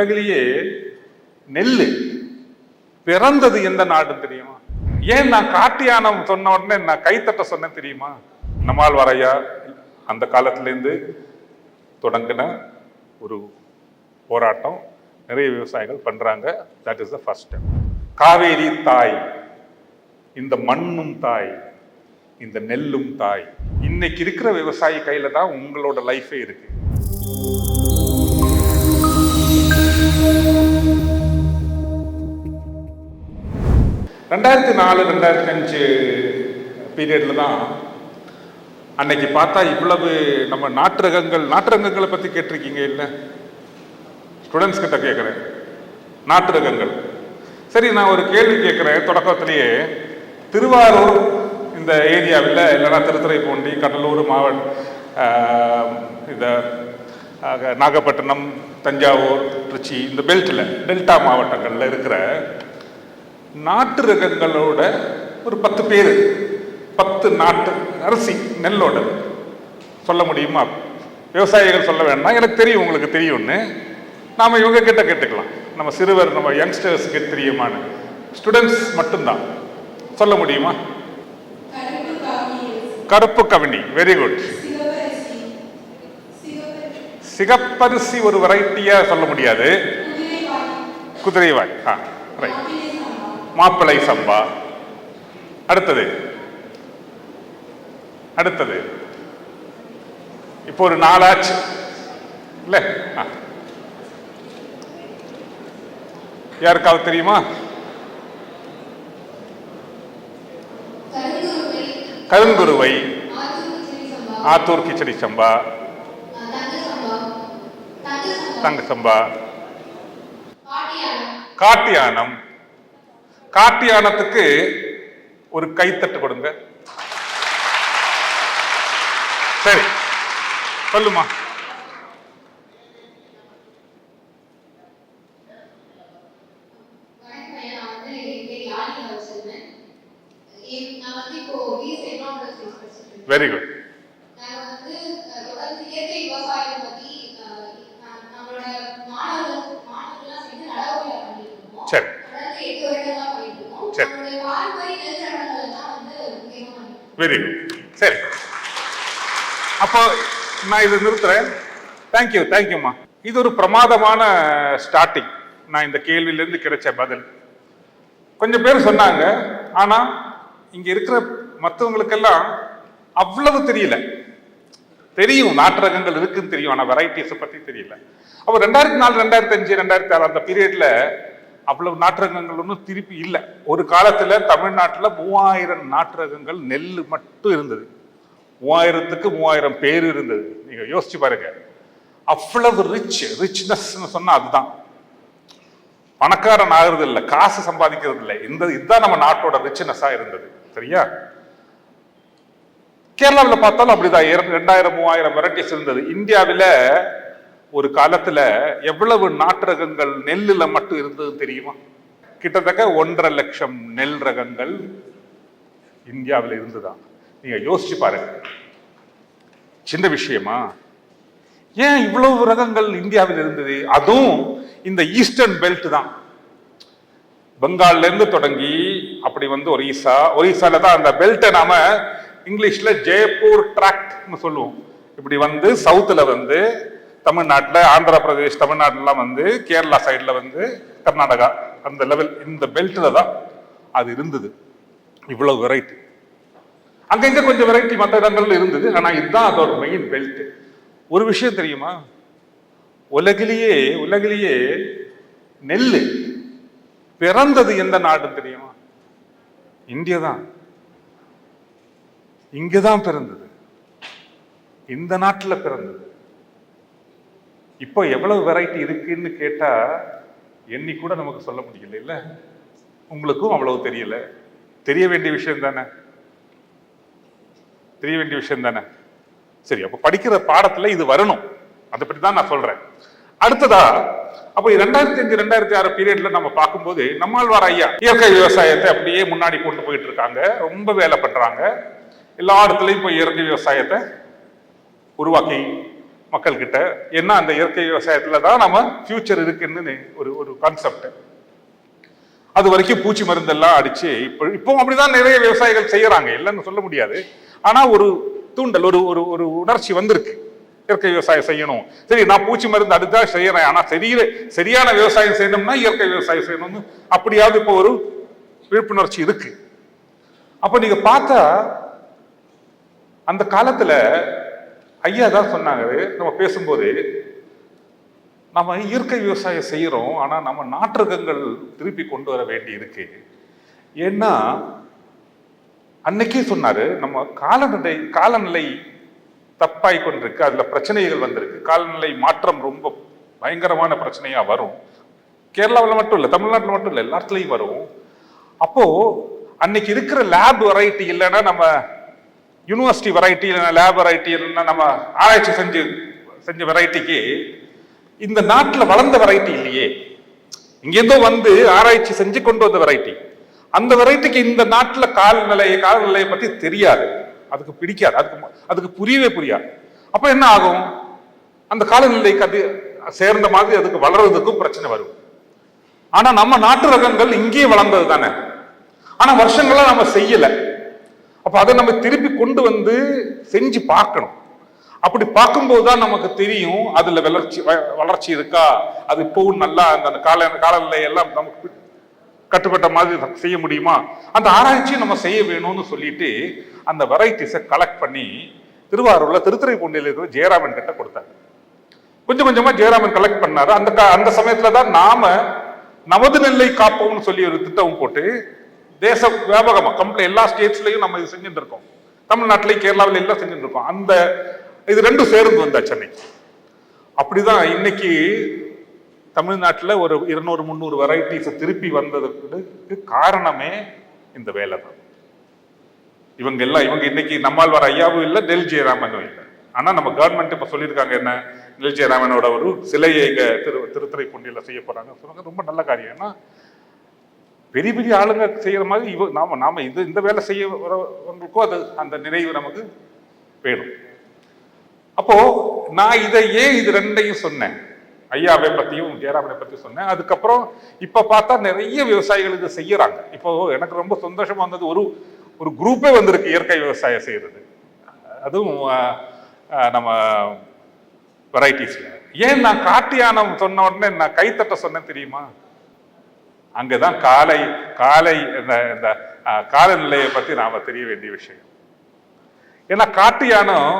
உலகிலேயே நெல் பிறந்தது எந்த நாடுன்னு தெரியுமா? ஏன் நான் காட்டியானம் சொன்ன உடனே நான் கைத்தட்ட சொன்னேன் தெரியுமா? நம்மால் வரையா? அந்த காலத்திலேருந்து தொடங்கின ஒரு போராட்டம். நிறைய விவசாயிகள் பண்றாங்க. That is the first Kaveri தாய் இந்த மண்ணும் தாய் இந்த நெல்லும் தாய். இன்னைக்கு இருக்கிற விவசாயி கையில தான் உங்களோட லைஃபே இருக்கு. ரெண்டாயிரத்தி நாலு ரெண்டாயிரத்தி அஞ்சு பீரியடில் தான் அன்னைக்கு பார்த்தா இவ்வளவு நம்ம நாட்டுரகங்கள் நாட்டுரகங்களை பற்றி கேட்டிருக்கீங்க இல்லை? ஸ்டூடெண்ட்ஸ் கிட்ட கேட்குறேன். நாட்டுரகங்கள். சரி நான் ஒரு கேள்வி கேட்குறேன். தொடக்கத்திலேயே திருவாரூர் இந்த ஏரியாவில் இல்லைன்னா திருத்துறைப்பூண்டி கடலூர் மாவட்ட இந்த நாகப்பட்டினம் தஞ்சாவூர் திருச்சி இந்த பெல்ட்டில் டெல்டா மாவட்டங்களில் இருக்கிற நாட்டு ரகங்களோட ஒரு பத்து பேர். பத்து நாட்டு அரிசி நெல்லோட. சொல்ல முடியுமா? விவசாயிகள் சொல்ல வேண்டாம். எனக்கு தெரியும் உங்களுக்கு தெரியும்னு. நாம் இவங்க கிட்ட கேட்டுக்கலாம். நம்ம சிறுவர் நம்ம யங்ஸ்டர்ஸ்க்கு தெரியுமான்னு. ஸ்டூடெண்ட்ஸ் மட்டும்தான். சொல்ல முடியுமா? கருப்பு கவினி. வெரி குட் சிகப்பரிசி ஒரு வெரைட்டியா சொல்ல முடியாது. குதிரைவாய் ஆ ரைட் மாப்பிள்ளை சம்பா. மாப்பிளை சம்பா அடுத்தது. அடுத்தது. இப்போ ஒரு நாளாச்சு. இல்ல? ஆ. யாருக்காவது தெரியுமா? கருங்குருவை. ஆத்தூர் கிச்சடி சம்பா. சம்பா தங்க சம்பா. காட்டியானம் காட்டியானத்துக்கு ஒரு கைத்தட்டு கொடுங்க. சரி சொல்லுமா. வெரி குட் சரி. சரி. வெரி குட் சரி. அப்போ நான் இதை நிறுத்துறேன். தேங்க்யூ தேங்க்யூம்மா இது ஒரு பிரமாதமான ஸ்டார்டிங் நான் இந்த கேள்வியிலேருந்து கிடைச்ச பதில். கொஞ்சம் பேர் சொன்னாங்க. ஆனால் இங்கே இருக்கிற மற்றவங்களுக்கெல்லாம் அவ்வளவு தெரியல. தெரியும் நாட்டு ரகங்கள் இருக்குன்னு தெரியும். ஆனால் வெரைட்டிஸை பற்றி தெரியல. அப்போ ரெண்டாயிரத்தி நாலு ரெண்டாயிரத்தி அஞ்சு ரெண்டாயிரத்தி ஆறு அந்த பீரியடில் அவ்வளவு நாற்றகங்கள் ஒன்றும் திருப்பி இல்லை. ஒரு காலத்துல தமிழ்நாட்டுல மூவாயிரம் நாற்றகங்கள் நெல் மட்டும் இருந்தது. மூவாயிரத்துக்கு மூவாயிரம் பேர் இருந்தது. நீங்க யோசிச்சு பாருங்க. அவ்வளவு ரிச் ரிச்னஸ்ன்னு சொன்னா அதுதான். பணக்காரன் ஆகுறது இல்லை காசு சம்பாதிக்கிறது இல்லை இந்த இதுதான் நம்ம நாட்டோட ரிச்னஸா இருந்தது. சரியா? கேரளாவில் பார்த்தாலும் அப்படிதான். ரெண்டாயிரம் மூவாயிரம் வெரைட்டிஸ் இருந்தது. இந்தியாவில் ஒரு காலத்துல எவ்வளவு நாட்டு ரகங்கள் நெல்லுல மட்டும் இருந்தது தெரியுமா? கிட்டத்தட்ட ஒன்றரை லட்சம் நெல் ரகங்கள் இந்தியாவில் இருந்துதான். நீங்க யோசிச்சு பாருங்க. சின்ன விஷயமா? ஏன் இவ்வளவு ரகங்கள் இந்தியாவில் இருந்தது? அதுவும் இந்த ஈஸ்டர்ன் பெல்ட் தான். பெங்கால்ல இருந்து தொடங்கி அப்படி வந்து ஒரிசா ஒரிசால தான் அந்த பெல்ட்டை நாம இங்கிலீஷ்ல ஜெய்ப்பூர் ட்ராக்ட்னு சொல்லுவோம். இப்படி வந்து சவுத்துல வந்து தமிழ்நாட்டில் ஆந்திர பிரதேஷ் தமிழ்நாட்டிலாம் வந்து கேரளா சைடில் வந்து கர்நாடகா அந்த லெவல் இந்த பெல்ட்டில் தான் அது இருந்தது. இவ்வளோ வெரைட்டி அங்கங்கே கொஞ்சம் வெரைட்டி மற்ற இடங்கள்ல இருந்தது. ஆனால் இதுதான் அதோட மெயின் பெல்ட் ஒரு விஷயம் தெரியுமா? உலகிலேயே உலகிலேயே நெல் பிறந்தது எந்த நாடுன்னு தெரியுமா? இந்தியா தான். இங்கதான் பிறந்தது. இந்த நாட்டில் பிறந்தது. இப்போ எவ்வளவு வெரைட்டி இருக்குன்னு கேட்டால் எண்ணி கூட நமக்கு சொல்ல முடியல இல்லை? உங்களுக்கும் அவ்வளவு தெரியல. தெரிய வேண்டிய விஷயம் தானே? தெரிய வேண்டிய விஷயம் தானே? சரி அப்போ படிக்கிற பாடத்தில் இது வரணும். அதை பற்றி தான் நான் சொல்கிறேன் அடுத்ததா அப்போ ரெண்டாயிரத்தி அஞ்சு ரெண்டாயிரத்தி ஆறு பீரியட்ல நம்ம பார்க்கும்போது நம்மாழ்வார் ஐயா இயற்கை விவசாயத்தை அப்படியே முன்னாடி கொண்டு போயிட்டு இருக்காங்க. ரொம்ப வேலை பண்றாங்க. எல்லா இடத்துலையும் போய் இயற்கை விவசாயத்தை உருவாக்கி மக்கள்கிட்ட என்ன அந்த இயற்கை விவசாயத்துல தான் நம்ம ஃபியூச்சர் இருக்குன்னு ஒரு ஒரு கான்செப்ட் அது வரைக்கும் பூச்சி மருந்தெல்லாம் அடிச்சு இப்போ இப்போ அப்படிதான் நிறைய விவசாயிகள் செய்யறாங்க. இல்லைன்னு சொல்ல முடியாது. ஆனால் ஒரு தூண்டல் ஒரு ஒரு ஒரு உணர்ச்சி வந்திருக்கு. இயற்கை விவசாயம் செய்யணும். சரி நான் பூச்சி மருந்து அடுத்தா செய்யறேன். ஆனால் சரியில சரியான விவசாயம் செய்யணும்னா இயற்கை விவசாயம் செய்யணும்னு அப்படியாவது இப்போ ஒரு விழிப்புணர்ச்சி இருக்கு. அப்போ நீங்க பார்த்தா அந்த காலத்துல ஐயா தான் சொன்னாங்க. நம்ம பேசும்போது நம்ம இயற்கை விவசாயம் செய்கிறோம் ஆனால் நம்ம நாட்டுரகங்கள் திருப்பி கொண்டு வர வேண்டி இருக்கு. ஏன்னா அன்னைக்கே சொன்னாரு நம்ம காலநிலை காலநிலை தப்பாய் கொண்டிருக்கு. அதுல பிரச்சனைகள் வந்திருக்கு. காலநிலை மாற்றம் ரொம்ப பயங்கரமான பிரச்சனையா வரும். கேரளாவில் மட்டும் இல்லை தமிழ்நாட்டில் மட்டும் இல்லை எல்லா இடத்துலையும் வரும். அப்போ அன்னைக்கு இருக்கிற லேப் வெரைட்டி இல்லைன்னா நம்ம யூனிவர்சிட்டி வெரைட்டி இல்லைன்னா லேப் வெரைட்டி இல்லைன்னா நம்ம ஆராய்ச்சி செஞ்சு செஞ்ச வெரைட்டிக்கு இந்த நாட்டில் வளர்ந்த வெரைட்டி இல்லையே. இங்கேருந்தோ வந்து ஆராய்ச்சி செஞ்சு கொண்டு வந்த வெரைட்டி அந்த வெரைட்டிக்கு இந்த நாட்டில் கால்நிலை கால்நிலையை பற்றி தெரியாது. அதுக்கு பிடிக்காது. அதுக்கு அதுக்கு புரியவே புரியாது. அப்போ என்ன ஆகும்? அந்த காலநிலைக்கு அது சேர்ந்த மாதிரி அதுக்கு வளர்றதுக்கும் பிரச்சனை வரும். ஆனால் நம்ம நாட்டு ரகங்கள் இங்கேயே வளர்ந்தது தானே. ஆனால் வருஷங்களாக நம்ம செய்யலை. அப்போ அதை நம்ம திருப்பி கொண்டு வந்து செஞ்சு பார்க்கணும். அப்படி பார்க்கும்போது தான் நமக்கு தெரியும் அதில் வளர்ச்சி வ- வளர்ச்சி இருக்கா அது இப்போவும் நல்லா அந்த அந்த கால காலநிலை எல்லாம் நமக்கு கட்டுப்பட்ட மாதிரி செய்ய முடியுமா? அந்த ஆராய்ச்சியை நம்ம செய்ய வேணும்னு சொல்லிட்டு அந்த வெரைட்டிஸை கலெக்ட் பண்ணி திருவாரூரில் திருத்துறை பொண்ணில் இருக்கிற ஜெயராமன் கிட்ட கொடுத்தாங்க. கொஞ்சம் கொஞ்சமாக ஜெயராமன் கலெக்ட் பண்ணாரு. அந்த அந்த சமயத்தில் தான் நாம நமது நெல்லை காப்போம்னு சொல்லி ஒரு திட்டம் போட்டு தேச வியாபகமாக கம்ப்ளீட் எல்லா ஸ்டேட்ஸ்லையும் நம்ம இது செஞ்சுட்டு இருக்கோம் தமிழ்நாட்டிலையும் கேரளாவில எல்லாம் செஞ்சுட்டு இருக்கோம் அந்த இது ரெண்டும் சேர்ந்து வந்தா சென்னைக்கு அப்படிதான் இன்னைக்கு தமிழ்நாட்டில் ஒரு இருநூறு முந்நூறு வெரைட்டிஸ் திருப்பி வந்ததுக்கு காரணமே இந்த வேலை தான். இவங்க எல்லாம் இவங்க இன்னைக்கு நம்மால் வர ஐயாவும் இல்லை நெல் ஜெயராமனும் இல்லை. ஆனால் நம்ம கவர்மெண்ட் இப்போ சொல்லியிருக்காங்க என்ன? நெல் ஜெயராமனோட ஒரு சிலையை இங்கே திரு திருத்துறைப்பூண்டியில செய்ய போகிறாங்க சொல்லுங்க ரொம்ப நல்ல காரியம். ஏன்னா பெரிய பெரிய ஆளுங்க செய்கிற மாதிரி இவ நாம் நாம் இது இந்த வேலை செய்ய வரவங்களுக்கும் அது அந்த நினைவு நமக்கு வேணும். அப்போது நான் இதை ஏன் இது ரெண்டையும் சொன்னேன்? ஐயாவை பற்றியும் ஜெயராமனை பற்றி சொன்னேன். அதுக்கப்புறம் இப்போ பார்த்தா நிறைய விவசாயிகள் இது செய்கிறாங்க இப்போ எனக்கு ரொம்ப சந்தோஷமாக வந்தது ஒரு ஒரு குரூப்பே வந்திருக்கு இயற்கை விவசாயம் செய்கிறது அதுவும் நம்ம வெரைட்டிஸில் ஏன் நான் காட்டு யானம் சொன்ன உடனே நான் கைத்தட்ட சொன்னேன் தெரியுமா? அங்கே தான் காலை காலை இந்த இந்த காலநிலையை பற்றி நாம தெரிய வேண்டிய விஷயம். ஏன்னா காட்டு யானம்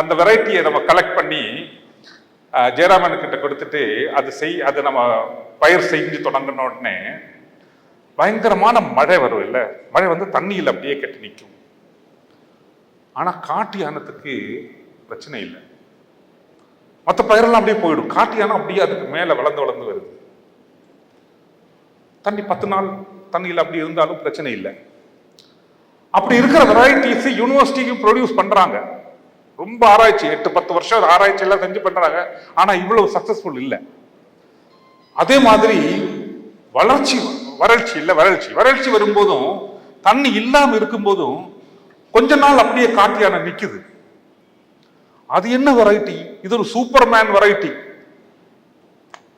அந்த வெரைட்டியை நம்ம கலெக்ட் பண்ணி ஜெயராமன் கிட்ட கொடுத்துட்டு அது செய் அது நம்ம பயிர் செஞ்சு தொடங்கின உடனே பயங்கரமான மழை வரும் இல்ல? மழை வந்து தண்ணியில் அப்படியே கட்டி நிற்கும். ஆனால் காட்டு யானத்துக்கு பிரச்சனை இல்லை. மற்ற பயிரெல்லாம் அப்படியே போயிடும். காட்டு யானம் அப்படியே அதுக்கு மேலே வளர்ந்து வளர்ந்து வருது. தண்ணி பத்து நாள் தண்ணியில் அப்படி இருந்தாலும் பிரச்சனை இல்லை. அப்படி இருக்கிற வெரைட்டிஸ் யூனிவர்சிட்டிக்கு ப்ரொடியூஸ் பண்ணுறாங்க ரொம்ப ஆராய்ச்சி எட்டு பத்து வருஷம் ஆராய்ச்சி எல்லாம் செஞ்சு பண்ணுறாங்க ஆனால் இவ்வளவு சக்ஸஸ்ஃபுல் இல்லை. அதே மாதிரி வளர்ச்சி வறட்சி இல்லை வறட்சி. வறட்சி வரும்போதும் தண்ணி இல்லாமல் இருக்கும்போதும் கொஞ்ச நாள் அப்படியே காட்டியான நிற்குது அது என்ன வெரைட்டி இது ஒரு சூப்பர்மேன் வெரைட்டி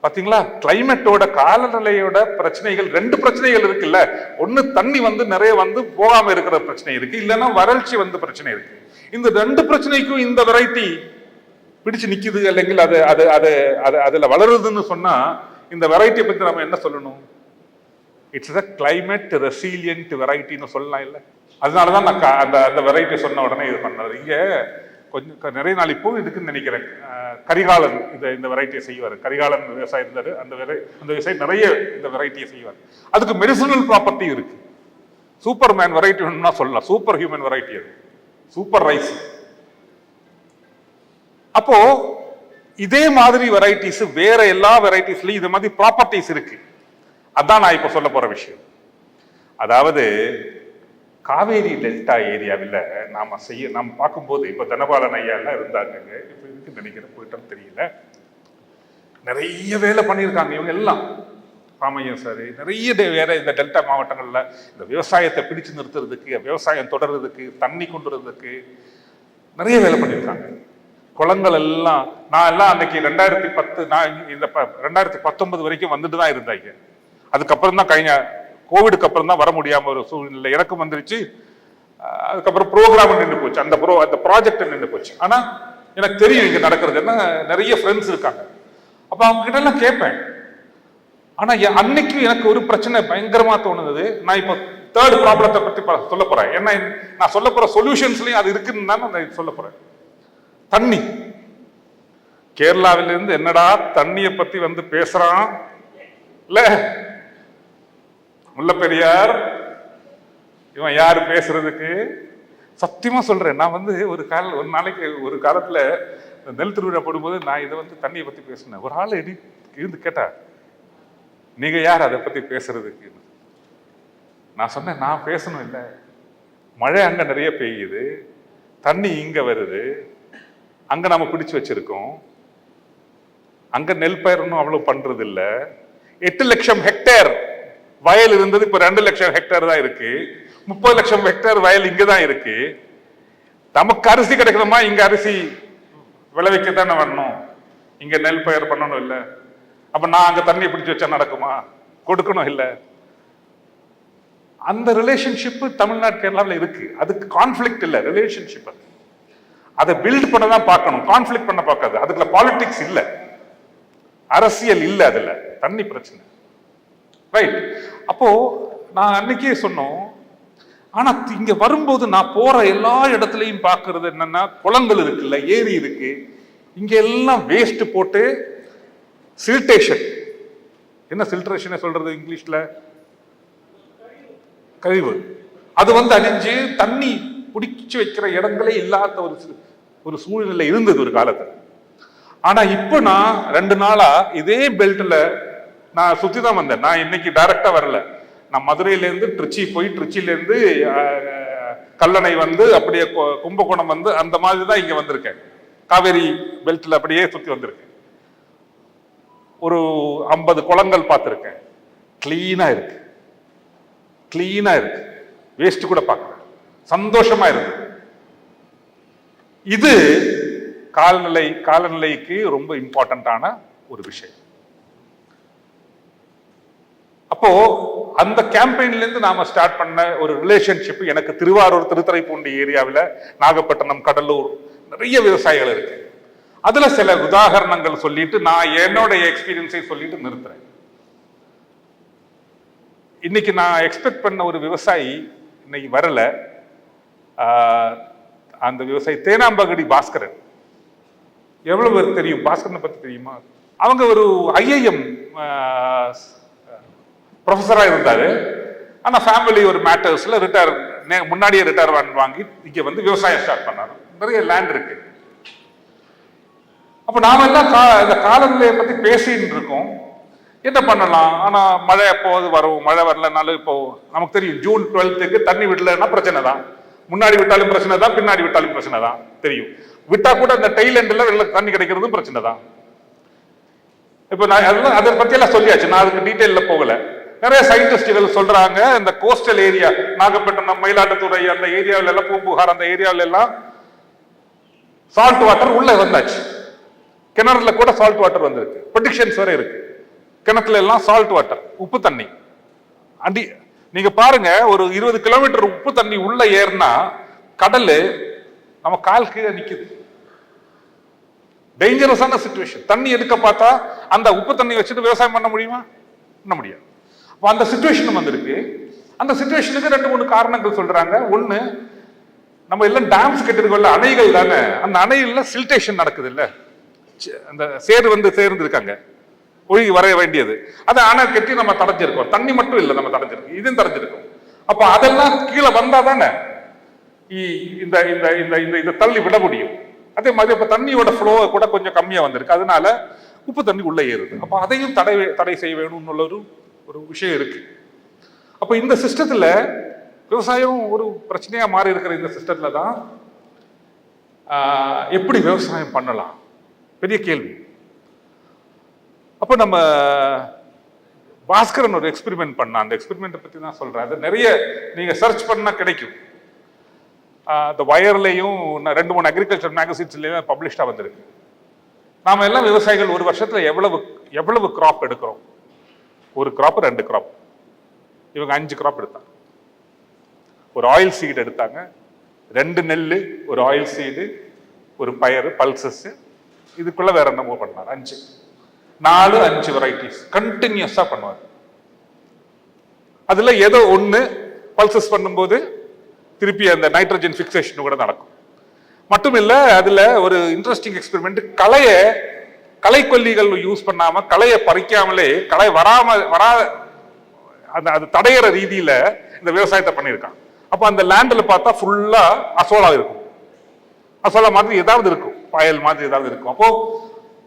பாத்தீங்களா கிளைமேட்டோட காலநிலையோட பிரச்சனைகள் ரெண்டு பிரச்சனைகள் இருக்குல்ல ஒண்ணு தண்ணி வந்து நிறைய வந்து போகாம இருக்கிற பிரச்சனை இருக்கு இல்லைன்னா வறட்சி வந்து பிரச்சனை இருக்கு இந்த ரெண்டு பிரச்சனைக்கும் இந்த வெரைட்டி பிடிச்சு நிக்குது അല്ലെങ്കിൽ அது அது அது அது அதுல வளருதுன்னு சொன்னா இந்த வெரைட்டியை பத்தி நம்ம என்ன சொல்லணும் இட்ஸ் அ கிளைமேட் ரெசிலியன்ட் வெரைட்டின்னு சொல்லலாம் இல்ல அதனாலதான் நான் கா- அந்த அந்த வெரைட்டி சொன்ன உடனே இது பண்ணது இங்க கொஞ்சம் நிறைய நாள் இப்போ இருக்குன்னு நினைக்கிறேன். கரிகாலன் இந்த இந்த வெரைட்டியை செய்வார். கரிகாலன் விவசாயம் இருந்தார் அந்த வெரை அந்த விவசாயி நிறைய இந்த வெரைட்டியை செய்வார். அதுக்கு மெடிசனல் ப்ராப்பர்ட்டி இருக்கு. சூப்பர் மேன் வெரைட்டி வேணும்னா சொல்லலாம். சூப்பர் ஹியூமன் வெரைட்டி அது. சூப்பர் ரைஸ் அப்போ இதே மாதிரி வெரைட்டிஸ் வேற எல்லா வெரைட்டிஸ்லயும் இது மாதிரி ப்ராப்பர்ட்டிஸ் இருக்கு. அதான் நான் இப்போ சொல்ல போற விஷயம். அதாவது காவேரி டெல்டா ஏரியாவில் நாம் செய்ய நாம் பார்க்கும்போது இப்போ தனபாலன் ஐயாலாம் இருந்தாங்க இப்போ இருக்கு நினைக்கிறேன் போயிட்டோம் தெரியல. நிறைய வேலை பண்ணியிருக்காங்க இவங்க எல்லாம். பாமையன் சார் நிறைய வேற இந்த டெல்டா மாவட்டங்களில் இந்த விவசாயத்தை பிடிச்சு நிறுத்துறதுக்கு விவசாயம் தொடர்றதுக்கு தண்ணி கொண்டுவரதுக்கு நிறைய வேலை பண்ணியிருக்காங்க. குளங்கள் எல்லாம் நான் எல்லாம் அன்னைக்கு ரெண்டாயிரத்தி பத்து நான் இந்த ரெண்டாயிரத்தி பத்தொன்பது வரைக்கும் வந்துட்டு தான் இருந்தாங்க அதுக்கப்புறம் தான் கழிஞ்ச கோவிடுக்கு அப்புறம் தான் வர முடியாம ஒரு சூழ்நிலை எனக்கும் வந்துருச்சு. அதுக்கப்புறம் ப்ரோக்ராம் நின்று போச்சு. அந்த ப்ரோ அந்த ப்ராஜெக்ட் நின்று போச்சு. ஆனா எனக்கு தெரியும் இங்க நடக்கிறது என்ன நிறைய ஃப்ரெண்ட்ஸ் இருக்காங்க. அப்ப அவங்க கிட்ட எல்லாம் கேட்பேன். ஆனா அன்னைக்கு எனக்கு ஒரு பிரச்சனை பயங்கரமா தோணுது. நான் இப்போ தேர்ட் ப்ராப்ளத்தை பத்தி சொல்ல போறேன். ஏன்னா நான் சொல்ல போற சொல்யூஷன்ஸ்லயும் அது இருக்குன்னு தான் நான் சொல்ல போறேன். தண்ணி. கேரளாவிலிருந்து என்னடா தண்ணியை பத்தி வந்து பேசுறான்? இல்ல முல்லை பெரியார் இவன் யாரு பேசுறதுக்கு? சத்தியமா சொல்றேன். நான் வந்து ஒரு கால ஒரு நாளைக்கு ஒரு காலத்துல நெல் திருவிழா போடும்போது நான் இதை வந்து தண்ணியை பத்தி பேசினேன். ஒரு ஆள் எடி இருந்து கேட்டா நீங்க யார் அதை பத்தி பேசுறதுக்கு? நான் சொன்னேன் நான் பேசணும் இல்லை. மழை அங்க நிறைய பெய்யுது. தண்ணி இங்க வருது. அங்க நம்ம பிடிச்சு வச்சிருக்கோம். அங்க நெல் பயிரணும் அவ்வளவு பண்றது இல்லை எட்டு லட்சம் ஹெக்டேர் வயல் இருந்தது இப்ப ரெண்டு லட்சம் ஹெக்டேர் தான் இருக்கு. முப்பது லட்சம் ஹெக்டேர் வயல் இங்க தான் இருக்கு. நமக்கு அரிசி கிடைக்கணுமா? இங்க அரிசி விளைவிக்க தானே வரணும். இங்க நெல் பயிர் பண்ணணும் இல்ல. அப்ப நான் அங்க தண்ணி பிடிச்சு வச்சா நடக்குமா? கொடுக்கணும் இல்ல. அந்த ரிலேஷன்ஷிப் தமிழ்நாடு கேரளாவில் இருக்கு. அதுக்கு கான்ஃபிளிக்ட் இல்ல ரிலேஷன்ஷிப் அதை பில்ட் பண்ண தான் பார்க்கணும். கான்ஃபிளிக் பண்ண பார்க்காது. அதுக்குள்ள பாலிடிக்ஸ் இல்ல. அரசியல் இல்ல அதுல. தண்ணி பிரச்சனை. ரைட் அப்போது நான் அன்னைக்கே சொன்னோம் ஆனால் இங்கே வரும்போது நான் போகிற எல்லா இடத்துலையும் பார்க்கறது என்னென்னா குளங்கள் இருக்குல்ல ஏரி இருக்கு. இங்கே எல்லாம் வேஸ்ட் போட்டு சில்டேஷன் என்ன சில்ட்ரேஷனை சொல்றது இங்கிலீஷில்? கழிவு. அது வந்து அழிஞ்சு தண்ணி பிடிச்சி வைக்கிற இடங்களே இல்லாத ஒரு ஒரு சூழ்நிலை இருந்தது ஒரு காலத்தில். ஆனால் இப்போ நான் ரெண்டு நாளாக இதே பெல்ட்டில் நான் சுற்றி தான் வந்தேன். நான் இன்னைக்கு டைரக்டா வரல. நான் மதுரையிலேருந்து ட்ரிச்சி திருச்சி போய் ட்ரிச்சிலேருந்து கல்லணை வந்து அப்படியே கும்பகோணம் வந்து அந்த மாதிரி தான் இங்கே வந்திருக்கேன். காவேரி பெல்ட்டில் அப்படியே சுற்றி வந்திருக்கேன். ஒரு ஐம்பது குளங்கள் பார்த்துருக்கேன். கிளீனாக இருக்கு. கிளீனாக இருக்கு. வேஸ்ட் கூட பார்க்குறேன் சந்தோஷமா இருக்கு. இது கால்நிலை காலநிலைக்கு ரொம்ப இம்பார்ட்டண்ட்டான ஒரு விஷயம். அப்போ அந்த கேம்பெயின்லேருந்து நாம ஸ்டார்ட் பண்ண ஒரு ரிலேஷன்ஷிப் எனக்கு திருவாரூர் திருத்துறைப்பூண்டி ஏரியாவில் நாகப்பட்டினம் கடலூர் நிறைய விவசாயிகள் இருக்கு. அதுல சில உதாகரணங்கள் சொல்லிட்டு நான் என்னோட எக்ஸ்பீரியன்ஸை சொல்லிட்டு நிறுத்துறேன். இன்னைக்கு நான் எக்ஸ்பெக்ட் பண்ண ஒரு விவசாயி இன்னைக்கு வரல. ஆஹ், அந்த விவசாயி தேனாம்பகடி பாஸ்கரன். எவ்வளவு பேர் தெரியும்? பாஸ்கரனை பத்தி தெரியுமா? அவங்க ஒரு ஐஐஎம் ப்ரொஃபஸராக இருந்தார். ஆனால் ஃபேமிலி ஒரு மேட்டர்ஸில் ரிட்டையர் முன்னாடியே ரிட்டையர் வாங்கி இங்கே வந்து விவசாயம் ஸ்டார்ட் பண்ணார். நிறைய லேண்ட் இருக்கு. அப்போ நாம எல்லாம் கா- இந்த காலநிலையை பற்றி பேசிட்டு இருக்கோம். என்ன பண்ணலாம்? ஆனால் மழை எப்போது வரும்? மழை வரலனாலும் இப்போ நமக்கு தெரியும் ஜூன் டுவெல்த்துக்கு தண்ணி விடலைன்னா பிரச்சனை தான். முன்னாடி விட்டாலும் பிரச்சனை தான் பின்னாடி விட்டாலும் பிரச்சனை தான். தெரியும். விட்டா கூட அந்த டெய்ல் எண்டில் வெள்ள தண்ணி கிடைக்கிறதும் பிரச்சனை தான். இப்போ நான் அதெல்லாம் அதை பற்றியெல்லாம் சொல்லியாச்சு. நான் அதுக்கு டீட்டெயிலில் போகலை. நிறைய சயின்டிஸ்டுகள் சொல்றாங்க இந்த கோஸ்டல் ஏரியா நாகப்பட்டினம் மயிலாடுதுறை அந்த ஏரியாவில எல்லாம் பூம்புகார் அந்த ஏரியாவில எல்லாம் சால்ட் வாட்டர் உள்ள வந்தாச்சு. கிணறுல கூட சால்ட் வாட்டர் வந்திருக்கு. ப்ரொடிக்ஷன்ஸ் வரை இருக்கு. கிணத்துல எல்லாம் சால்ட் வாட்டர் உப்பு தண்ணி. அண்டி நீங்க பாருங்க ஒரு இருபது கிலோமீட்டர் உப்பு தண்ணி உள்ள ஏறினா கடல் நம்ம கால் கீழே நிக்குது. டேஞ்சரஸான சுச்சுவேஷன் தண்ணி எடுக்க பார்த்தா அந்த உப்பு தண்ணி வச்சுட்டு விவசாயம் பண்ண முடியுமா? பண்ண முடியாது. இப்போ அந்த சுச்சுவேஷன் வந்திருக்கு. அந்த சுச்சுவேஷனுக்கு ரெண்டு மூணு காரணங்கள் சொல்றாங்க. ஒன்று நம்ம எல்லாம் டேம்ஸ் கட்டிருக்கோம்ல அணைகள் தானே. அந்த அணைகள்ல சில்டேஷன் நடக்குது இல்லை அந்த சேர் வந்து சேர்ந்துருக்காங்க. ஒழுகி வரைய வேண்டியது. அதை அணை கட்டி நம்ம தடைஞ்சிருக்கோம். தண்ணி மட்டும் இல்லை நம்ம தடைஞ்சிருக்கோம் இதுவும் தடைஞ்சிருக்கோம். அப்போ அதெல்லாம் கீழே வந்தால் தானே இ- இந்த இந்த இந்த இந்த இதை தள்ளி விட முடியும். அதே மாதிரி இப்போ தண்ணியோட ஃப்ளோவை கூட கொஞ்சம் கம்மியாக வந்திருக்கு. அதனால உப்பு தண்ணி உள்ளே ஏறுது. அப்போ அதையும் தடை தடை செய்ய வேணும்னு ஒரு ஒரு விஷயம் இருக்கு. அப்போ இந்த சிஸ்டத்தில் விவசாயம் ஒரு பிரச்சனையாக மாறி இருக்கிற இந்த சிஸ்டத்தில் தான் எப்படி விவசாயம் பண்ணலாம்? பெரிய கேள்வி. அப்போ நம்ம பாஸ்கரன் ஒரு எக்ஸ்பெரிமெண்ட் பண்ண அந்த எக்ஸ்பிரிமெண்ட்டை பற்றி தான் சொல்கிறேன் அது நிறைய நீங்கள் சர்ச் பண்ணால் கிடைக்கும். இந்த வயர்லேயும் ரெண்டு மூணு அக்ரிகல்ச்சர் மேகசின்ஸ்லேயும் பப்ளிஷ்டாக வந்திருக்கு. நாம எல்லாம் விவசாயிகள் ஒரு வருஷத்தில் எவ்வளவு எவ்வளவு கிராப் எடுக்கிறோம்? ஒரு கிராப் ரெண்டு கிராப் இவங்க அஞ்சு கிராப் எடுத்தாங்க. ஒரு ஆயில் சீடு எடுத்தாங்க. ரெண்டு நெல் ஒரு ஆயில் சீடு ஒரு பயறு பல்சஸ் இதுக்குள்ள வேற என்னமோ பண்ணார்? அஞ்சு. நாலு அஞ்சு வெரைட்டிஸ் கண்டினியூஸா பண்ணுவார். அதுல ஏதோ ஒன்று பல்சஸ் பண்ணும்போது திருப்பி அந்த நைட்ரஜன் ஃபிக்சேஷன் கூட நடக்கும். மட்டும் இல்லை அதுல ஒரு இன்ட்ரெஸ்டிங் எக்ஸ்பெரிமெண்ட் கலையை களைக்கொல்லிகள் யூஸ் பண்ணாம களையை பறிக்காமலே களை வராம வரா அந்த அது தடையிற ரீதியில இந்த விவசாயத்தை பண்ணியிருக்காங்க. அப்ப அந்த லேண்டில் பார்த்தா ஃபுல்லா அசோலா இருக்கும். அசோலா மாதிரி ஏதாவது இருக்கும். பாயல் மாதிரி ஏதாவது இருக்கும். அப்போ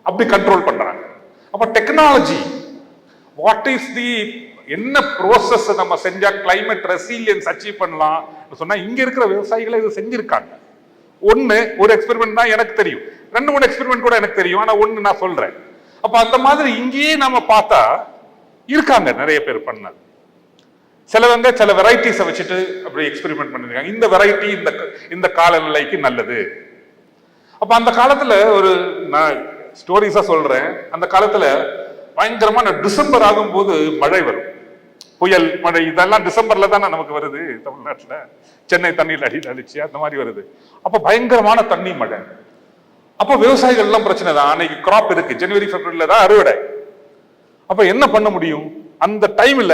அப்படி கண்ட்ரோல் பண்றாங்க. அப்ப டெக்னாலஜி வாட் இஸ் தி என்ன ப்ரோசஸ் நம்ம செஞ்சா கிளைமேட் ரெசிலியன்ஸ் அச்சீவ் பண்ணலாம்? சொன்னா இங்க இருக்கிற விவசாயிகளை இது செஞ்சிருக்காங்க. ஒன்று ஒரு எக்ஸ்பெரிமெண்ட் தான் எனக்கு தெரியும். ரெண்டு மூணு எக்ஸ்பெரிமெண்ட் கூட எனக்கு தெரியும் ஆனா ஒண்ணு நான் சொல்றேன். அப்ப அந்த மாதிரி இங்கேயே நம்ம பார்த்தா இருக்காங்க நிறைய பேர் பண்ண. சிலவங்க சில வெரைட்டிஸை வச்சுட்டு அப்படி எக்ஸ்பெரிமெண்ட் பண்ணிருக்காங்க. இந்த வெரைட்டி இந்த இந்த காலநிலைக்கு நல்லது. அப்ப அந்த காலத்துல ஒரு நான் ஸ்டோரிஸா சொல்றேன். அந்த காலத்துல பயங்கரமான டிசம்பர் ஆகும்போது மழை வரும். புயல் மழை இதெல்லாம் டிசம்பர்ல தானே நமக்கு வருது தமிழ்நாட்டில். சென்னை தண்ணியில் அடி அடிச்சு அந்த மாதிரி வருது. அப்போ பயங்கரமான தண்ணி மழை. அப்போ விவசாயிகள் எல்லாம் பிரச்சனை தான். அன்னைக்கு கிராப் இருக்கு. ஜனவரி பிப்ரவரியில தான் அறுவடை. அப்போ என்ன பண்ண முடியும்? அந்த டைம்ல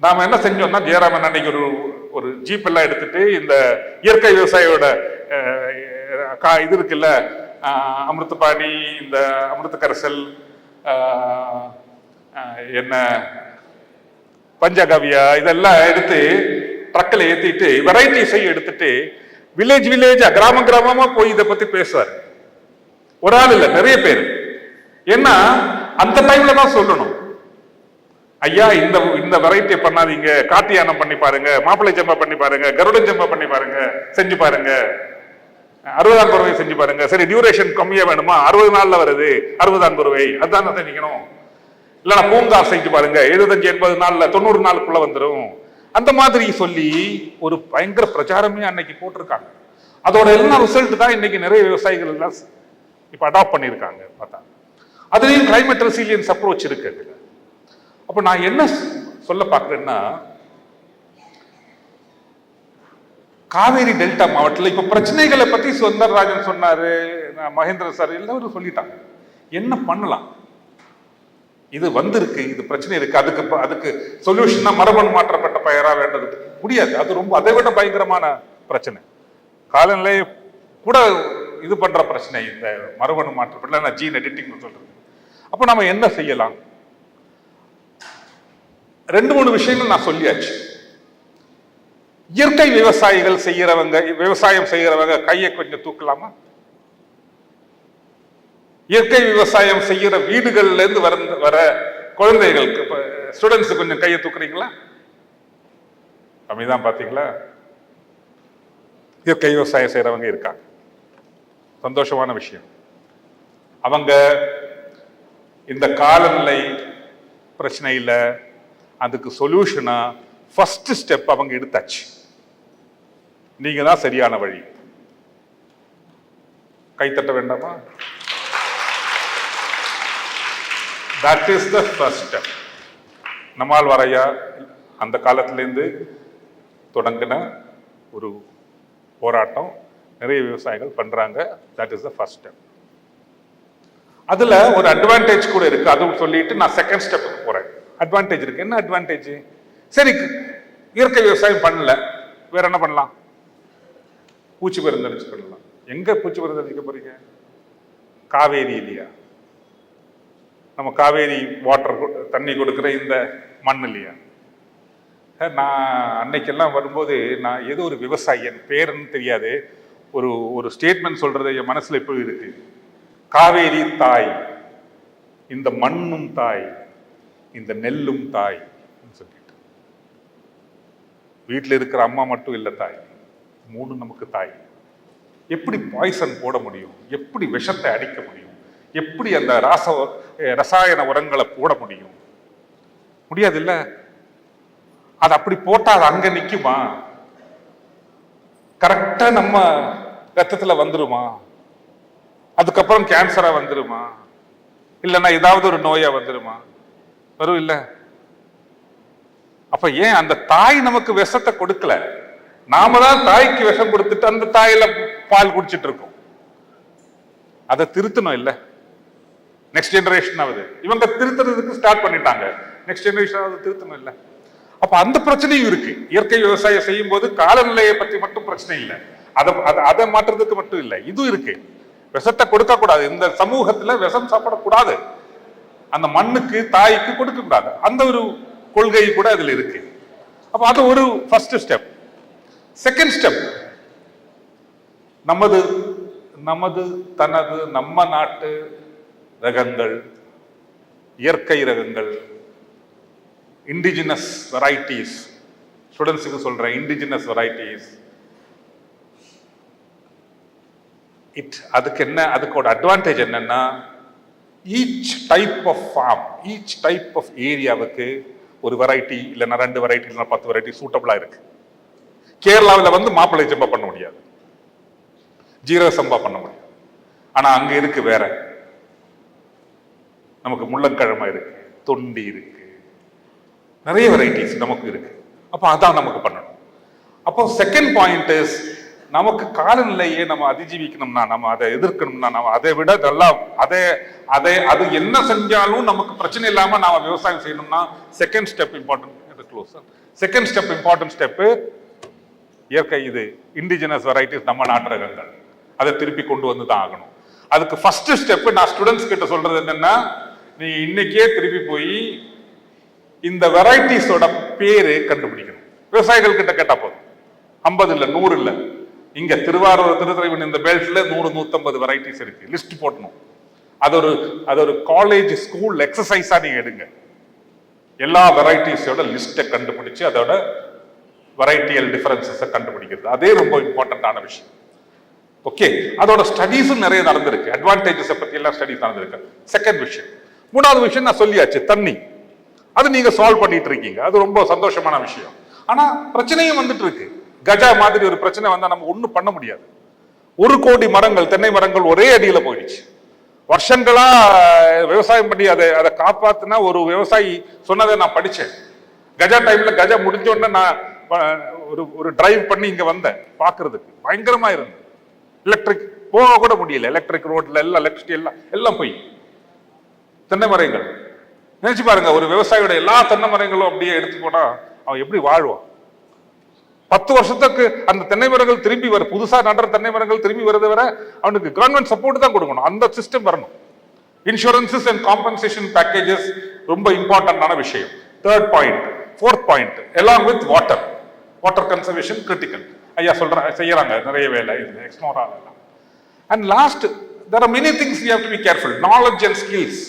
நாம என்ன செஞ்சோம்னா ஜெயராமன் அன்னைக்கு ஒரு ஒரு ஜீப் எல்லாம் எடுத்துட்டு இந்த இயற்கை விவசாயியோட கா இது இருக்குல்ல அமிர்தபாணி இந்த அமிர்த கரசல் என்ன பஞ்சகவியா இதெல்லாம் எடுத்து ட்ரக்கில் ஏற்றிட்டு வெரைட்டிஸை எடுத்துட்டு வில்லேஜ் வில்லேஜா கிராம கிராமமா போய் இதை பத்தி பேசுவார். ஒரு ஆள் இல்லை நிறைய பேர். ஏன்னா அந்த டைம்ல தான் சொல்லணும். ஐயா இந்த இந்த வெரைட்டியை பண்ணாதீங்க. காட்டியானம் பண்ணி பாருங்க மாப்பிள்ளை ஜம்பா பண்ணி பாருங்க கருடன் ஜம்பா பண்ணி பாருங்க செஞ்சு பாருங்க. அறுபதாம் குறவை செஞ்சு பாருங்க. சரி டியூரேஷன் கம்மியா வேணுமா? அறுபது நாள்ல வருது. அறுபதாம் குறவை அதுதான் தெரிஞ்சுக்கணும் இல்லைன்னா பூங்கா செஞ்சு பாருங்க. எழுபத்தஞ்சு எண்பது நாள்ல தொண்ணூறு நாளுக்குள்ள வந்துடும் அந்த மாதிரி சொல்லி ஒரு பயங்கர பிரச்சாரமே அன்னைக்கு போட்டிருக்காங்க. அதோட எல்லாம் ரிசல்ட் தான் இன்னைக்கு நிறைய விவசாயிகள் எல்லாம் இப்போ அடாப்ட் பண்ணியிருக்காங்க பார்த்தா. அதுலேயும் கிளைமேட் ரெசிலியன்ஸ் அப்ரோச் இருக்கு அதில். அப்போ நான் என்ன சொல்ல பார்க்குறேன்னா காவேரி டெல்டா மாவட்டத்தில் இப்போ பிரச்சனைகளை பற்றி சுந்தரராஜன் சொன்னார் நான் மகேந்திர சார் எல்லாரும் சொல்லிட்டாங்க. என்ன பண்ணலாம்? இது வந்திருக்கு இது பிரச்சனை இருக்கு அதுக்கு அதுக்கு சொல்யூஷன்னா மரபணு மாற்றப்பட்ட பெயரா வேண்டது. முடியாது. அது ரொம்ப அதை விட பயங்கரமான பிரச்சனை. காலநிலை கூட இது பண்ற பிரச்சனை இந்த மரபணு மாற்றப்பட்ட நான் ஜீன் எடிட்டிங் சொல்றது. அப்போ நம்ம என்ன செய்யலாம்? ரெண்டு மூணு விஷயங்கள் நான் சொல்லியாச்சு. இயற்கை விவசாயிகள் செய்யறவங்க விவசாயம் செய்யறவங்க கையை கொஞ்சம் தூக்கலாமா? இயற்கை விவசாயம் செய்யற வீடுகள்ல இருந்து வர வர குழந்தைகளுக்கு ஸ்டூடெண்ட்ஸ் கொஞ்சம் கையை தூக்குறீங்களா? அப்படிதான் பாத்தீங்களா இயற்கை விவசாயம் செய்யறவங்க இருக்காங்க. சந்தோஷமான விஷயம். அவங்க இந்த காலநிலை பிரச்சனையில அதுக்கு சொல்யூஷனா ஃபர்ஸ்ட் ஸ்டெப் அவங்க எடுத்தாச்சு. நீங்க தான் சரியான வழி. கைத்தட்ட வேண்டாமா? That is the first step நம்மால் வரையா அந்த காலத்திலேருந்து தொடங்கின ஒரு போராட்டம் நிறைய விவசாயிகள் பண்ணுறாங்க that is the first step அதில் ஒரு அட்வான்டேஜ் கூட இருக்குது அதுவும் சொல்லிட்டு நான் செகண்ட் ஸ்டெப்புக்கு போகிறேன் அட்வான்டேஜ் இருக்குது என்ன அட்வான்டேஜ் சரி இயற்கை விவசாயம் பண்ணல. வேற என்ன பண்ணலாம்? பூச்சி மருந்தடிச்சு பண்ணலாம் எங்கே பூச்சி மருந்து அடிக்க போகிறீங்க காவேரி இல்லையா? நம்ம காவேரி வாட்டர் தண்ணி கொடுக்குற இந்த மண் இல்லையா நான் அன்னைக்கெல்லாம் வரும்போது நான் ஏதோ ஒரு விவசாயி என் பேருன்னு தெரியாது. ஒரு ஒரு ஸ்டேட்மெண்ட் சொல்கிறது என் மனசில் இப்போ இருக்கு. காவேரி தாய் இந்த மண்ணும் தாய் இந்த நெல்லும் தாய் சொல்லிட்டு. வீட்டில் இருக்கிற அம்மா மட்டும் இல்லை தாய் மூணு நமக்கு தாய். எப்படி பாய்சன் போட முடியும்? எப்படி விஷத்தை அடிக்க முடியும்? எப்படி அந்த ராச ரசாயன உரங்களை போட முடியும்? முடியாது இல்ல அது அப்படி போட்டா அது அங்க நிற்குமா கரெக்டா நம்ம ரத்தத்துல வந்துருமா? அதுக்கப்புறம் கேன்சரா வந்துருமா? இல்லைன்னா ஏதாவது ஒரு நோயா வந்துருமா? வரும் இல்ல? அப்ப ஏன் அந்த தாய் நமக்கு விஷத்தை கொடுக்கல? நாம தான் தாய்க்கு விஷம் கொடுத்துட்டு அந்த தாயில பால் குடிச்சிட்டு இருக்கோம். அதை திருத்தணும் இல்லை? நெக்ஸ்ட் ஜென்ரேஷன் ஆகுது இவங்க திருத்துறதுக்கு ஸ்டார்ட் பண்ணிட்டாங்க. நெக்ஸ்ட் ஜெனரேஷன் ஆகுது திருத்தணும் இல்லை. அப்ப அந்த பிரச்சனையும் இருக்கு. இயற்கை விவசாயம் செய்யும் போது காலநிலையை பத்தி மட்டும் பிரச்சனை இல்லை. அதை அதை- அதை மாற்றுறதுக்கு மட்டும் இல்லை. இதுவும் இருக்கு. விஷத்தை கொடுக்க கூடாது. இந்த சமூகத்துல விஷம் சாப்பிடக்கூடாது. அந்த மண்ணுக்கு தாய்க்கு கொடுக்க கூடாது. அந்த ஒரு கொள்கை கூட அதுல இருக்கு. அப்ப அது ஒரு ஃபர்ஸ்ட் ஸ்டெப் செகண்ட் ஸ்டெப் நமது நமது தனது நம்ம நாட்டு ரகங்கள் இயற்கை ரகங்கள் இண்டிஜினஸ் வெரைட்டிஸ் ஸ்டூடெண்ட்ஸுக்கு சொல்கிறேன் இண்டிஜினஸ் வெரைட்டிஸ் இட் அதுக்கு என்ன அதுக்கோட அட்வான்டேஜ் என்னன்னா each type of farm each type of ஏரியாவுக்கு ஒரு வெரைட்டி இல்லைன்னா ரெண்டு வெரைட்டி இல்லைன்னா பத்து வெரைட்டி சூட்டபுளாக இருக்கு. கேரளாவில் வந்து மாப்பிள்ளை சம்பா பண்ண முடியாது. ஜீரக சம்பா பண்ண முடியாது. ஆனால் அங்கே இருக்கு வேற. நமக்கு முள்ளங்கிழமை இருக்கு தொண்டி இருக்கு. நிறைய வெரைட்டிஸ் நமக்கு இருக்கு. அப்போ அதான் நமக்கு பண்ணணும். அப்போ செகண்ட் பாயிண்ட் இஸ் நமக்கு காலநிலையை நம்ம அதிஜீவிக்கணும்னா நம்ம அதை எதிர்க்கணும்னா நம்ம அதை விட நல்லா அதை அதை அது என்ன செஞ்சாலும் நமக்கு பிரச்சனை இல்லாமல் நாம் விவசாயம் செய்யணும்னா second step important close second step important step இயற்கை இது இண்டிஜினஸ் வெரைட்டிஸ் நம்ம நாட்டு ரகங்கள் அதை திருப்பி கொண்டு வந்து தான் ஆகணும். அதுக்கு ஃபர்ஸ்ட் ஸ்டெப்பு நான் ஸ்டூடெண்ட்ஸ் கிட்ட சொல்றது என்னன்னா நீ இன்னைக்கே திருப்பி போய் இந்த வெரைட்டிஸோட பேரு கண்டுபிடிக்கணும். விவசாயிகள் கிட்ட கேட்டா போதும். ஐம்பது இல்லை நூறு இல்லை. இங்க திருவாரூர் திருத்துறைவன் இந்த பெல்ட்டில் நூறு நூத்தம்பது வெரைட்டிஸ் இருக்கு. லிஸ்ட் போடணும். அது ஒரு அது ஒரு காலேஜ் ஸ்கூல் எக்ஸசைஸா நீங்க எடுங்க. எல்லா வெரைட்டிஸோட லிஸ்ட்டை கண்டுபிடிச்சு அதோட வெரைட்டியல் டிஃபரன்சஸை கண்டுபிடிக்கிறது. அதே ரொம்ப இம்பார்ட்டண்ட்டான விஷயம். ஓகே அதோட ஸ்டடீஸும் நிறைய நடந்திருக்கு. அட்வான்டேஜஸை பற்றி எல்லாம் ஸ்டடீஸ் நடந்திருக்கு. செகண்ட் விஷயம். மூணாவது விஷயம் நான் சொல்லியாச்சு தண்ணி. அது நீங்க சால்வ் பண்ணிட்டு இருக்கீங்க. அது ரொம்ப சந்தோஷமான விஷயம். ஆனா பிரச்சனையும் வந்துட்டு இருக்கு. கஜா மாதிரி ஒரு பிரச்சனை வந்தா நம்ம ஒண்ணும் பண்ண முடியாது. ஒரு கோடி மரங்கள் தென்னை மரங்கள் ஒரே அடியில போயிடுச்சு. வருஷங்களா விவசாயம் பண்ணி அதை அதை காப்பாத்தினா ஒரு விவசாயி சொன்னதை நான் படிச்சேன். கஜா டைம்ல கஜா முடிஞ்ச உடனே நான் ஒரு ஒரு டிரைவ் பண்ணி இங்க வந்தேன் பாக்குறதுக்கு. பயங்கரமா இருந்தது. எலக்ட்ரிக் போக கூட முடியல. எலக்ட்ரிக் ரோட்ல எல்லாம் எலக்ட்ரிசிட்டி எல்லாம் எல்லாம் போய். தென்னை மரங்கள் நினைச்சு பாருங்க ஒரு விவசாயியோட எல்லா தென்னை மரங்களும் அப்படியே எடுத்து போனா அவன் எப்படி வாழ்வான்? பத்து வருஷத்துக்கு அந்த தென்னை மரங்கள் திரும்பி வர புதுசா நடுற தென்னை மரங்கள் திரும்பி வரதை வர அவனுக்கு கவர்மெண்ட் சப்போர்ட் தான் கொடுக்கணும். அந்த சிஸ்டம் வரணும். இன்சூரன்சஸ் அண்ட் காம்பன்சேஷன் பேக்கேஜஸ் ரொம்ப இம்பார்ட்டன்டான விஷயம். Third point fourth point along with water water conservation critical ஐயா சொல்றாங்க செய்யறாங்க நிறைய வேலை இது எக்ஸ்னோரா எல்லாம் and last there are many things we have to be careful knowledge and skills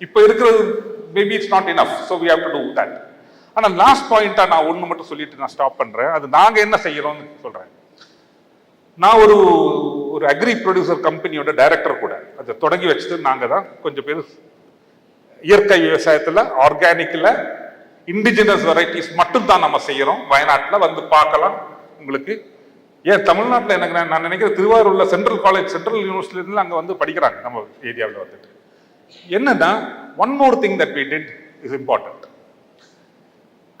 இப்போ இருக்கிறது maybe it's not enough so we have to do that ஆனால் லாஸ்ட் பாயிண்ட்டாக நான் ஒன்று மட்டும் சொல்லிட்டு நான் ஸ்டாப் பண்ணுறேன் அது நாங்கள் என்ன செய்யறோம்னு சொல்கிறேன் நான் ஒரு ஒரு அக்ரி ப்ரொடியூசர் கம்பெனியோட டைரக்டர் கூட அதை தொடங்கி வச்சது நாங்கள் தான் கொஞ்சம் பேர் இயற்கை விவசாயத்தில் ஆர்கானிக்கில் இண்டிஜினஸ் வெரைட்டிஸ் மட்டும் தான் நம்ம செய்கிறோம் வயநாட்டில் வந்து பார்க்கலாம். உங்களுக்கு ஏன் தமிழ்நாட்டில் எனக்கு நான் நினைக்கிறேன் திருவாரூர்ல சென்ட்ரல் காலேஜ் சென்ட்ரல் யூனிவர்சிட்டிலேருந்து அங்கே வந்து படிக்கிறாங்க நம்ம ஏரியாவில் வந்துட்டு. என்னன்னா one more thing that we did is important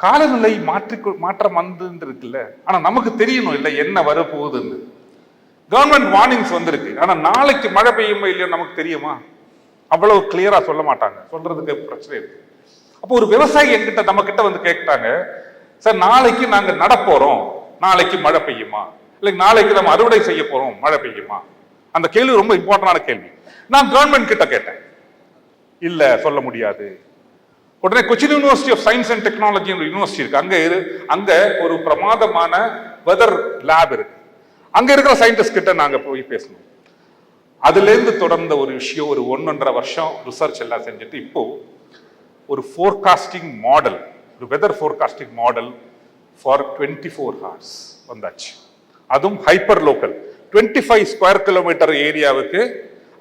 காலநிலை மாற்றி மாற்றம் வந்துன்னு இருக்குல்ல ஆனா நமக்கு தெரியணும் இல்லை என்ன வரப்போகுதுன்னு. கவர்மெண்ட் வார்னிங்ஸ் வந்திருக்கு. ஆனா நாளைக்கு மழை பெய்யுமா இல்லையோ நமக்கு தெரியுமா? அவ்வளவு கிளியரா சொல்ல மாட்டாங்க. சொல்றதுக்கு பிரச்சனை இருக்கு. அப்போ ஒரு விவசாயி என்கிட்ட நம்ம கிட்ட வந்து கேட்டாங்க சார் நாளைக்கு நாங்க நடப்போறோம் நாளைக்கு மழை பெய்யுமா? இல்லை நாளைக்கு நம்ம அறுவடை செய்ய போறோம். மழை பெய்யுமா? அந்த கேள்வி ரொம்ப இம்பார்ட்டன்டான கேள்வி. நான் கவர்மெண்ட் கிட்ட கேட்டேன். இல்ல சொல்ல முடியாது. உடனே Cochin university of science and technology university இருக்கு. அங்க இரு அங்க ஒரு பிரமாதமான வெதர் லேப் இருக்கு. அங்க இருக்கிற சயின்டிஸ்ட் கிட்ட நாங்க போய் பேசணும். அதுல இருந்து தொடர்ந்த ஒரு விஷயம் ஒரு ஒன்னொன்றரை வருஷம் ரிசர்ச் எல்லாம் செஞ்சுட்டு இப்போ ஒரு ஃபோர்காஸ்டிங் மாடல் ஒரு weather forecasting model for twenty four hours வந்தாச்சு. அதுவும் hyper local twenty five square kilometre ஏரியாவுக்கு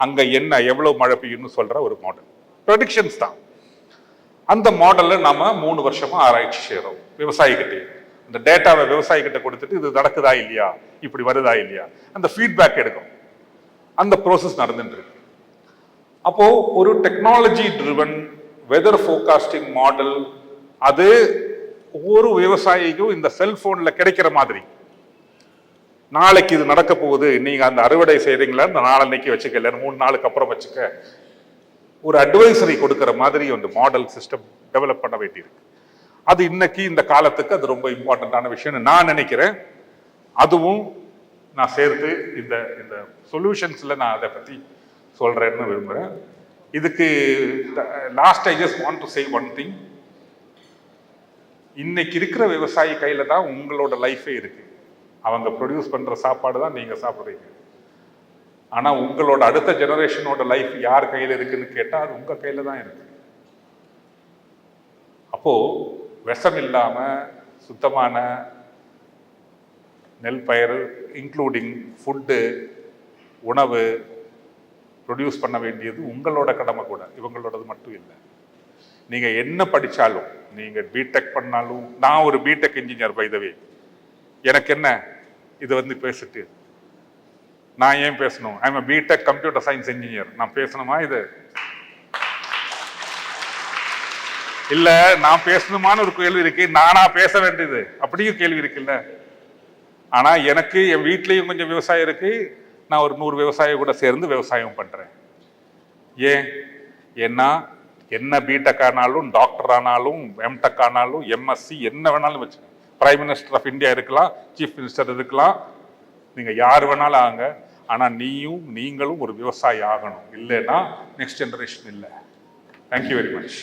அங்கே என்ன எவ்வளோ மழை பெய்யும்னு சொல்கிற ஒரு மாடல் ப்ரொடிக்ஷன்ஸ் தான். அந்த மாடலில் நம்ம மூணு வருஷமாக ஆராய்ச்சி செய்கிறோம் விவசாயிகிட்டே. இந்த டேட்டாவை விவசாயிக்கிட்ட கொடுத்துட்டு இது நடக்குதா இல்லையா? இப்படி வருதா இல்லையா? அந்த ஃபீட்பேக் எடுக்கும். அந்த ப்ரோசஸ் நடந்துட்டு இருக்கு. அப்போ ஒரு technology driven weather forecasting model அது ஒவ்வொரு விவசாயிக்கும் இந்த செல்போன்ல கிடைக்கிற மாதிரி. நாளைக்கு இது நடக்க போகுது நீங்கள் அந்த அறுவடை செய்கிறீங்களா இந்த நாளன்னைக்கு வச்சுக்கல மூணு நாளுக்கு அப்புறம் வச்சுக்க. ஒரு அட்வைசரி கொடுக்குற மாதிரி வந்து மாடல் சிஸ்டம் டெவலப் பண்ண வேண்டியிருக்கு. அது இன்னைக்கு இந்த காலத்துக்கு அது ரொம்ப இம்பார்ட்டண்ட்டான விஷயம்னு நான் நினைக்கிறேன். அதுவும் நான் சேர்த்து இந்த இந்த சொல்யூஷன்ஸில் நான் அதை பற்றி சொல்கிறேன்னு விரும்புகிறேன் இதுக்கு last I just want to say one thing இன்னைக்கு இருக்கிற விவசாயி கையில் தான் உங்களோட லைஃபே இருக்குது அவங்க ப்ரொடியூஸ் பண்ணுற சாப்பாடு தான் நீங்கள் சாப்பிட்றீங்க. ஆனால் உங்களோட அடுத்த ஜெனரேஷனோட லைஃப் யார் கையில் இருக்குன்னு கேட்டால் அது உங்கள் கையில் தான் இருக்கு. அப்போது விஷம் இல்லாமல் சுத்தமான நெல் பயிர் இன்க்ளூடிங் ஃபுட்டு உணவு ப்ரொடியூஸ் பண்ண வேண்டியது உங்களோட கடமை கூட. இவங்களோடது மட்டும் இல்லை. நீங்கள் என்ன படித்தாலும் நீங்கள் பிடெக் பண்ணாலும் நான் ஒரு பிடெக் இன்ஜினியர் பைதவே எனக்கு என்ன? இது வந்து பேசிட்டு நான் ஏன் பேசணும்? I'm BTech computer science engineer நான் பேசணுமா இது? இல்ல நான் பேசணுமான்னு ஒரு கேள்வி இருக்கு. நானா பேச வேண்டியது. அப்படியும் கேள்வி இருக்குல்ல ஆனா எனக்கு என் வீட்லயும் கொஞ்சம் விவசாயம் இருக்கு. நான் ஒரு நூறு விவசாயி கூட சேர்ந்து விவசாயம் பண்றேன். ஏன்? ஏன்னா என்ன பிடெக் ஆனாலும் டாக்டர் ஆனாலும் எம்டெக் ஆனாலும் எம்எஸ்சி என்ன வேணாலும் வச்சு பிரைம் மினிஸ்டர் ஆஃப் இந்தியா இருக்கலாம் சீஃப் மினிஸ்டர் இருக்கலாம். நீங்க யார் வேணாலும் ஆங்க ஆனால் நீயும் நீங்களும் ஒரு விவசாயி ஆகணும். இல்லைன்னா நெக்ஸ்ட் ஜென்ரேஷன் இல்லை. Thank you very much